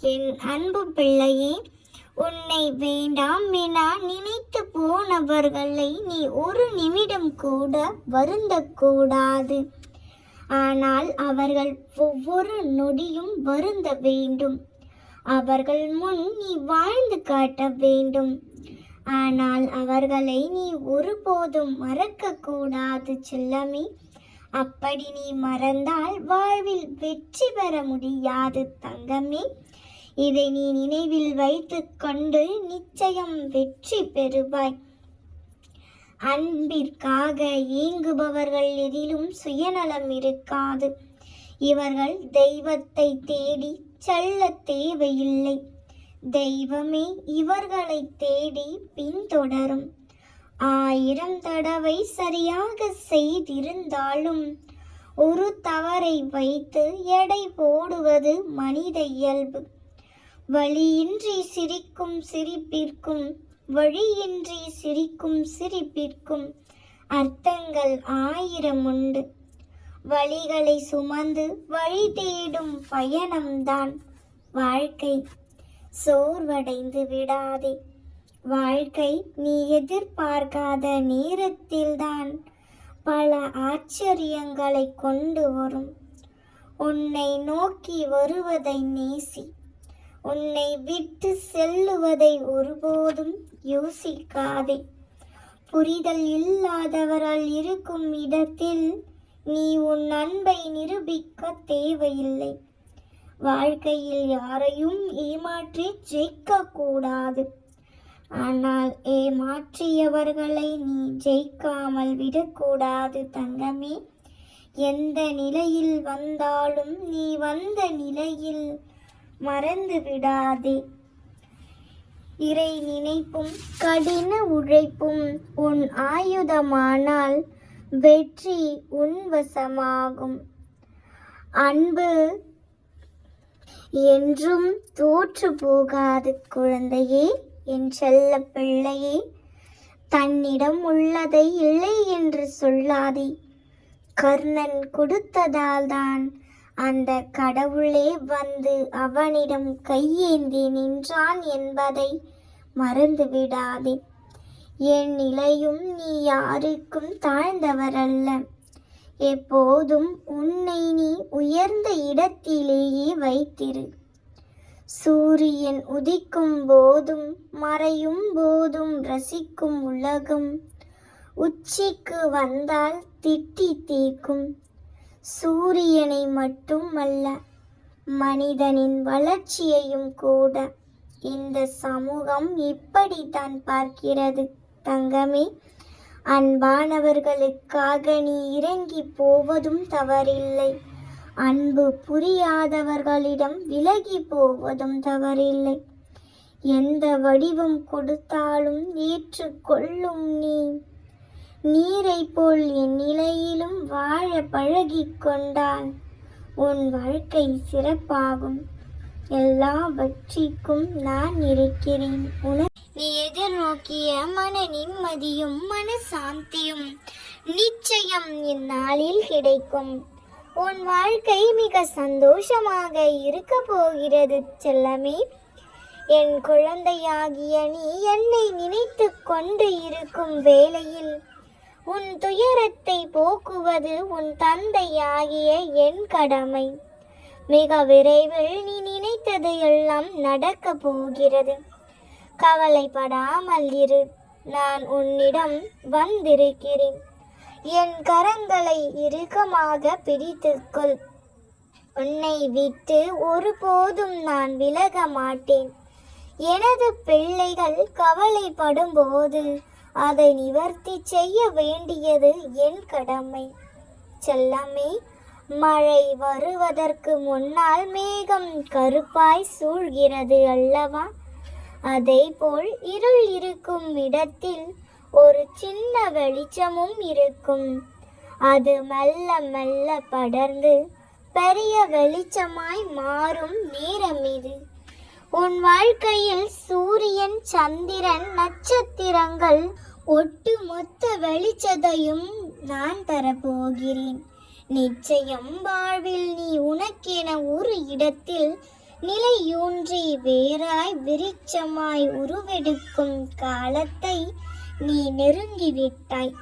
என் அன்பு பிள்ளையே உன்னை வேண்டாம் என நினைத்து போனவர்களை நீ ஒரு நிமிடம் கூட வருந்தக்கூடாது. ஆனால் அவர்கள் ஒவ்வொரு நொடியும் வருந்த வேண்டும். அவர்கள் முன் நீ வாழ்ந்து காட்ட வேண்டும். ஆனால் அவர்களை நீ ஒருபோதும் மறக்கக்கூடாது செல்லமே. அப்படி நீ மறந்தால் வாழ்வில் வெற்றி பெற முடியாது தங்கமே. இதை நீ நினைவில் வைத்துக் கொண்டு நிச்சயம் வெற்றி பெறுவாய். அன்பிற்காக ஏங்குபவர்கள் எதிலும் சுயநலம் இருக்காது. இவர்கள் தெய்வத்தை தேடி செல்ல தேவையில்லை. தெய்வமே இவர்களை தேடி பின்தொடரும். ஆயிரம் தடவை சரியாக செய்திருந்தாலும் ஒரு தவறை வைத்து எடை போடுவது மனித இயல்பு. வழியின்றி சிரிக்கும் சிரிப்பிற்கும் வழியின்றி சிரிக்கும் சிரிப்பிற்கும் அர்த்தங்கள் ஆயிரம் உண்டு. வழிகளை சுமந்து வழி தேடும் பயணம்தான் வாழ்க்கை. சோர்வடைந்து விடாதே. வாழ்க்கை நீ எதிர்பார்க்காத நேரத்தில்தான் பல ஆச்சரியங்களை கொண்டு வரும். உன்னை நோக்கி வருவதை நேசி. உன்னை விட்டு செல்லுவதை ஒருபோதும் யோசிக்காதே. புரிதல் இல்லாதவரால் இருக்கும் இடத்தில் நீ உன் அன்பை நிரூபிக்க தேவையில்லை. வாழ்க்கையில் யாரையும் ஏமாற்றி ஜெயிக்க கூடாது ஆனால் ஏமாற்றியவர்களை நீ ஜெயிக்காமல் விடக்கூடாது தங்கமே. எந்த நிலையில் வந்தாலும் நீ வந்த நிலையில் மறந்து விடாதே. இறை நினைப்பும் கடின உழைப்பும் உன் ஆயுதமானால் வெற்றி உன்வசமாகும் அன்பு என்றும் தோற்று போகாது குழந்தையே என் செல்ல பிள்ளையே. தன்னிடம் உள்ளதை இல்லை என்று சொல்லாதே. கர்ணன் கொடுத்ததால் தான் அந்த கடவுளே வந்து அவனிடம் கையேந்தி நின்றான் என்பதை மறந்துவிடாதே. என் நிலையும் நீ யாருக்கும் தாழ்ந்தவரல்ல. எப்போதும் உன்னை நீ உயர்ந்த இடத்திலேயே வைத்திரு. சூரியன் உதிக்கும் போதும் மறையும் போதும் ரசிக்கும் உலகம் உச்சிக்கு வந்தால் திட்டி தீர்க்கும். சூரியனை மட்டுமல்ல மனிதனின் வளர்ச்சியையும் கூட. இந்த சமூகம் இப்படித்தான் பார்க்கிறது. தங்கமே அன்பானவர்களுக்காக நீ இறங்கி போவதும் தவறில்லை. அன்பு புரியாதவர்களிடம் விலகி போவதும் தவறில்லை. எந்த வடிவம் கொடுத்தாலும் ஏற்றுக்கொள்ளும் நீ. நீரை போல் என் நிலையிலும் வாழ பழகிக் கொண்டால் உன் வாழ்க்கை சிறப்பாகும். எல்லாவற்றிற்கும் நான் இருக்கிறேன். உன நீ எதிர்நோக்கிய மன நிம்மதியும் மன சாந்தியும் நிச்சயம் இந்நாளில் கிடைக்கும். உன் வாழ்க்கை மிக சந்தோஷமாக இருக்க போகிறது செல்லமே. என் குழந்தையாகிய நீ என்னை நினைத்து கொண்டு இருக்கும் வேளையில் உன் துயரத்தை போக்குவது உன் தந்தையாகிய என் கடமை. மிக விரைவில் நீ நினைத்தது எல்லாம் நடக்க போகிறது. கவலைப்படாமல் இரு. நான் உன்னிடம் வந்திருக்கிறேன். என் கரங்களை இறுக்கமாக பிடித்துக்கொள். உன்னை விட்டு ஒருபோதும் நான் விலக மாட்டேன். எனது பிள்ளைகள் கவலைப்படும் போது அதை நிவர்த்தி செய்ய வேண்டியது என் கடமை. செல்லமே மழை வருவதற்கு முன்னால் மேகம் கருப்பாய் சூழ்கிறது அல்லவா? அதேபோல் இருள் இருக்கும் இடத்தில் ஒரு சின்ன வெளிச்சமும் இருக்கும். அது மெல்ல மெல்ல படர்ந்து பெரிய வெளிச்சமாய் மாறும் நேரம் இது. உன் வாழ்க்கையில் சூரியன் சந்திரன் நட்சத்திரங்கள் ஒட்டுமொத்த வெளிச்சதையும் நான் தரப்போகிறேன். நிச்சயம் வாழ்வில் நீ உனக்கென ஒரு இடத்தில் நிலையூன்றி வேறாய் விருட்சமாய் உருவெடுக்கும் காலத்தை நீ நெருங்கிவிட்டாய்.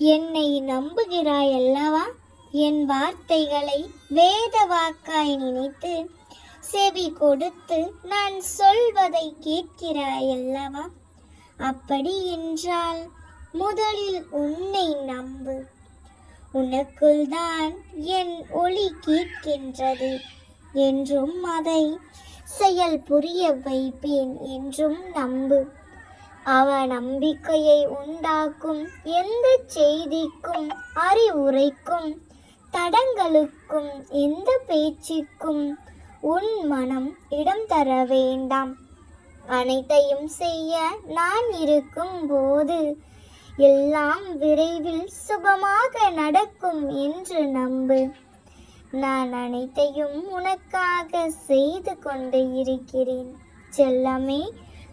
என்னை நம்புகிறாய் அல்லவா என் வார்த்தைகளை வேத வாக்காய் நினைத்து செவி கொடுத்து நான் சொல்வதை கேட்கிறாயல்லவா? அப்படி என்றால் முதலில் உன்னை நம்பு. உனக்குள் தான் என் ஒளி கேட்கின்றது என்றும் அதை செயல் புரிய வைப்பேன் என்றும் நம்பு. அவ நம்பிக்கையை உண்டாக்கும் எந்த செய்திக்கும் அறிவுரைக்கும் தடங்களுக்கும் எந்த பேச்சுக்கும் உன் மனம் இடம் தர வேண்டாம். அனைத்தையும் செய்ய நான் இருக்கும் போது எல்லாம் விரைவில் சுபமாக நடக்கும் என்று நம்பு. நான் அனைத்தையும் உனக்காக செய்து கொண்டு இருக்கிறேன். செல்லமே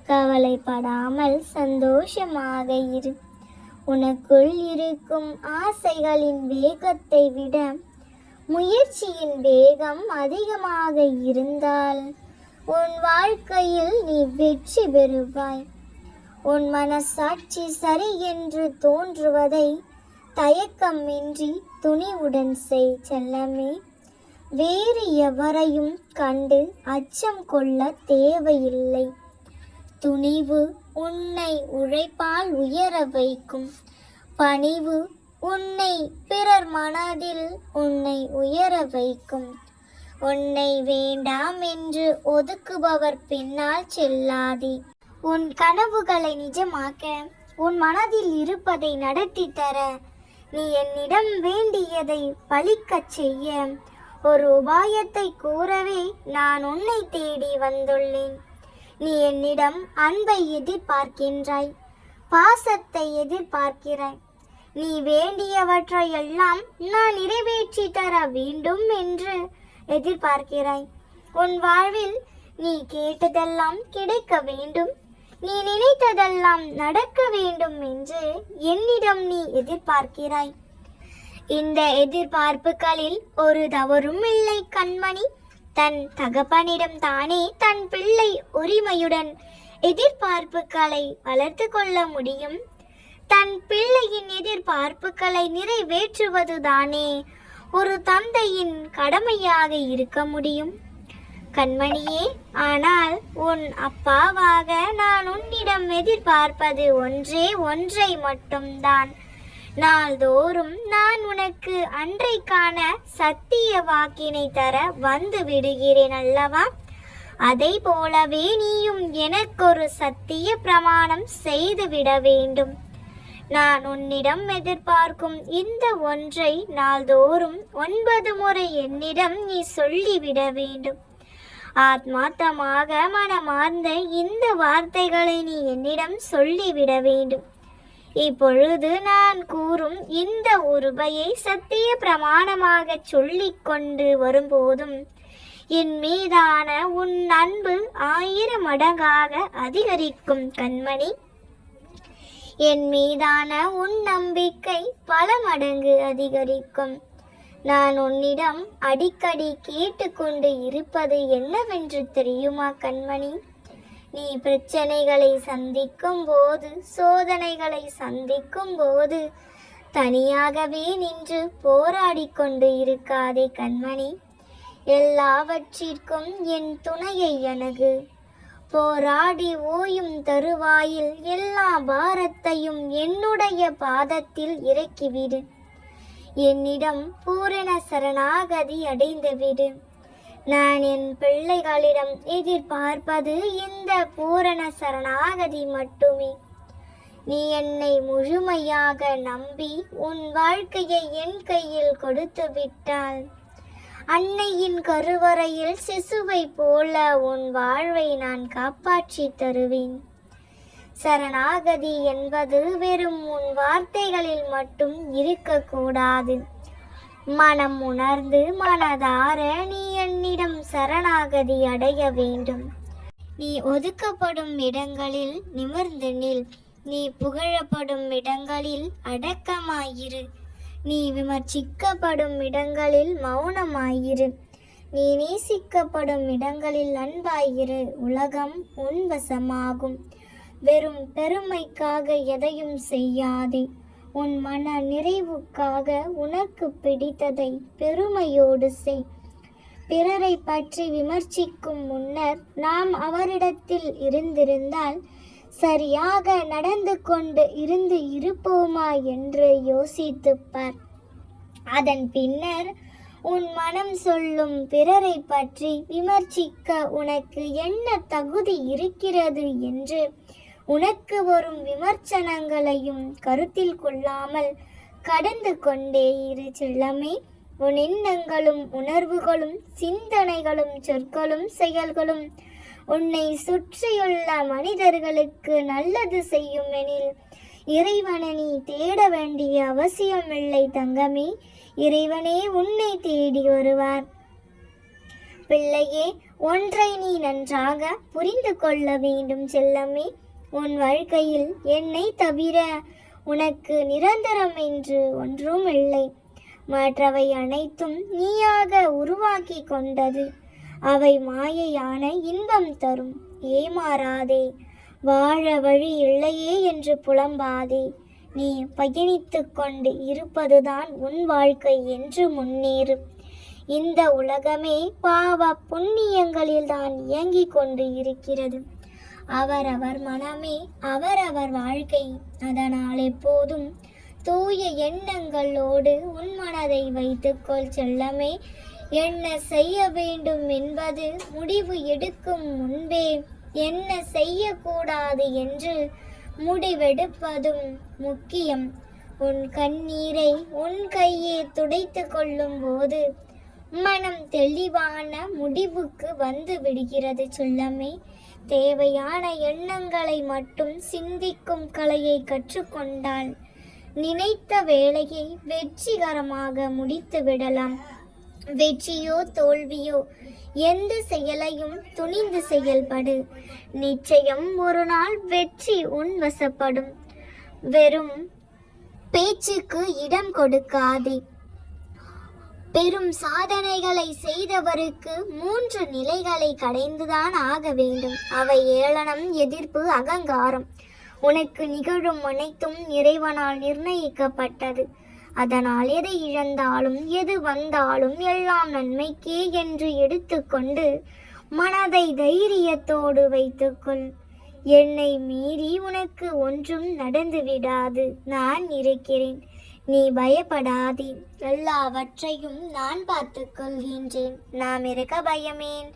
கவலைப்படாமல் சந்தோஷமாக இரு. உனக்குள் இருக்கும் ஆசைகளின் வேகத்தை விட முயற்சியின் வேகம் அதிகமாக இருந்தால் உன் வாழ்க்கையில் நீ வெற்றி பெறுவாய். உன் மனசாட்சி சரி என்று தோன்றுவதை தயக்கமின்றி துணிவுடன் செய் செல்லமே. வேறு எவரையும் கண்டு அச்சம் கொள்ள தேவையில்லை. துணிவு உன்னை உழைப்பால் உயர வைக்கும். பணிவு உன்னை பிறர் மனதில் உன்னை உயர வைக்கும். உன்னை வேண்டாம் என்று ஒதுக்குபவர் பின்னால் செல்லாதே. உன் கனவுகளை நிஜமாக்க உன் மனதில் இருப்பதை நடத்தி தர நீ என்னிடம் வேண்டியதை பலிக்கச் செய்ய. ஒரு உபாயத்தை கூறவே நான் உன்னை தேடி வந்துள்ளேன். நீ என்னிடம் அன்பை எதிர்பார்க்கின்றாய் பாசத்தை எதிர்பார்க்கிறாய். நீ வேண்டியவற்றையெல்லாம் நான் நிறைவேற்றி தர வேண்டும் என்று எதிர்பார்க்கிறாய். உன் வாழ்வில் நீ கேட்டதெல்லாம் கிடைக்க வேண்டும். நீ நினைத்ததெல்லாம் நடக்க வேண்டும் என்று என்னிடம் நீ எதிர்பார்க்கிறாய். இந்த எதிர்பார்ப்புகளில் ஒரு தவறும் இல்லை கண்மணி. தன் தகப்பனிடம் தானே தன் பிள்ளை உரிமையுடன் எதிர்பார்ப்புகளை வளர்த்து கொள்ள முடியும். தன் பிள்ளையின் எதிர்பார்ப்புகளை நிறைவேற்றுவதுதானே? ஒரு தந்தையின் கடமையாக இருக்க முடியும். கண்மணியே ஆனால் உன் அப்பாவாக நான் உன்னிடம் எதிர்பார்ப்பது ஒன்றே ஒன்றை மட்டும்தான். நாள்தோறும் நான் உனக்கு அன்றைக்கான சத்திய வாக்கினை தர வந்து விடுகிறேன் அல்லவா? அதை போலவே நீயும் எனக்கொரு சத்திய பிரமாணம் செய்து விட வேண்டும். நான் உன்னிடம் எதிர்பார்க்கும் இந்த ஒன்றை நாள்தோறும் ஒன்பது முறை என்னிடம் நீ சொல்லிவிட வேண்டும். ஆத்மார்த்தமாக மனமார்ந்த இந்த வார்த்தைகளை நீ என்னிடம் சொல்லிவிட வேண்டும். இப்பொழுது நான் கூறும் இந்த உருபையை சத்திய பிரமாணமாக சொல்லிக்கொண்டு வரும்போதும் என் மீதான உன் அன்பு ஆயிரம் மடங்காக அதிகரிக்கும் கண்மணி. என் மீதான உன் நம்பிக்கை பல மடங்கு அதிகரிக்கும். நான் உன்னிடம் அடிக்கடி கேட்டுக்கொண்டு இருப்பது என்னவென்று தெரியுமா கண்மணி? நீ பிரச்சனைகளை சந்திக்கும் போது சோதனைகளை சந்திக்கும் போது தனியாகவே நின்று போராடிக் கொண்டு இருக்காதே கண்மணி. எல்லாவற்றிற்கும் என் துணையை அணுகு. போராடி ஓயும் தருவாயில் எல்லா பாரத்தையும் என்னுடைய பாதத்தில் இறக்கிவிடு. என்னிடம் பூரண சரணாகதி அடைந்துவிடு. நான் என் பிள்ளைகளிடம் எதிர்பார்ப்பது இந்த பூரண சரணாகதி மட்டுமே. நீ என்னை முழுமையாக நம்பி உன் வாழ்க்கையை என் கையில் கொடுத்து விட்டாள் அன்னையின் கருவறையில் சிசுவை போல உன் வாழ்வை நான் காப்பாற்றி தருவேன். சரணாகதி என்பது வெறும் உன் வார்த்தைகளில் மட்டும் இருக்கக்கூடாது. மனம் உணர்ந்து மனதார நீ என்னிடம் சரணாகதி அடைய வேண்டும். நீ ஒதுக்கப்படும் இடங்களில் நிமிர்ந்து நில். நீ புகழப்படும் இடங்களில் அடக்கமாயிரு. நீ விமர்சிக்கப்படும் இடங்களில் மௌனமாயிரு. நீ நேசிக்கப்படும் இடங்களில் அன்பாயிரு. உலகம் உன் வசமாகும். வெறும் பெருமைக்காக எதையும் செய்யாதே. உன் மன நிறைவுக்காக உனக்கு பிடித்ததை பெருமையோடு செய். பிறரை பற்றி விமர்சிக்கும் முன்னர் நாம் அவரிடத்தில் இருந்திருந்தால் சரியாக நடந்து கொண்டு இருந்து இருப்போமா என்று யோசித்து பார். அதன் பின்னர் உன் மனம் சொல்லும் பிறரை பற்றி விமர்சிக்க உனக்கு என்ன தகுதி இருக்கிறது என்று உனக்கு வரும் விமர்சனங்களையும் கருத்தில் கொள்ளாமல் கடந்து கொண்டே இரு செல்லமே. உன் எண்ணங்களும் உணர்வுகளும் சிந்தனைகளும் சொற்களும் செயல்களும் உன்னை சுற்றியுள்ள மனிதர்களுக்கு நல்லது செய்யும் எனில் இறைவனை நீ தேட வேண்டிய அவசியமில்லை தங்கமே. இறைவனே உன்னை தேடி வருவார். பிள்ளையே ஒன்றை நீ நன்றாக புரிந்து கொள்ள வேண்டும் செல்லமே. உன் வாழ்க்கையில் என்னை தவிர உனக்கு நிரந்தரம் என்று ஒன்றும் இல்லை மற்றவை அனைத்தும் நீயாக உருவாக்கி கொண்டது. அவை மாயையான இன்பம் தரும். ஏமாறாதே வாழ வழி இல்லையே என்று புலம்பாதே நீ பயணித்து கொண்டு இருப்பதுதான் உன் வாழ்க்கை என்று முன்னேறு இந்த உலகமே பாவ புண்ணியங்களில் தான் இயங்கிக் கொண்டு இருக்கிறது. அவரவர் மனமே அவரவர் வாழ்க்கை. அதனால் எப்போதும் தூய எண்ணங்களோடு உன் மனதை வைத்துக்கொள் செல்லமே. என்ன செய்ய வேண்டும் என்பது முடிவு எடுக்கும் முன்பே என்ன செய்யக்கூடாது என்று முடிவெடுப்பதும் முக்கியம். உன் கண்ணீரை உன் கையே துடைத்து கொள்ளும் போது மனம் தெளிவான முடிவுக்கு வந்து விடுகிறது சொல்லமே. தேவையான எண்ணங்களை மட்டும் சிந்திக்கும் கலையை கற்றுக்கொண்டால் நினைத்த வேலையை வெற்றிகரமாக முடித்து விடலாம். வெற்றியோ தோல்வியோ எந்த செயலையும் துணிந்து செயல்படு. நிச்சயம் ஒரு நாள் வெற்றி உன் வசப்படும். வெறும் பேச்சுக்கு இடம் கொடுக்காதே. பெரும் சாதனைகளை செய்தவருக்கு மூன்று நிலைகளை கடைந்துதான் ஆக வேண்டும். அவை ஏளனம் எதிர்ப்பு அகங்காரம். உனக்கு நிகழும் அனைத்தும் இறைவனால் நிர்ணயிக்கப்பட்டது. அதனால் எதை இழந்தாலும் எது வந்தாலும் எல்லாம் நன்மைக்கே என்று எடுத்துக்கொண்டு மனதை தைரியத்தோடு வைத்துக்கொள். என்னை மீறி உனக்கு ஒன்றும் நடந்து விடாது. நான் இருக்கிறேன். நீ பயப்படாதே. எல்லாவற்றையும் நான் பார்த்துக் கொள்கின்றேன் நாம் இருக்க பயமேன்.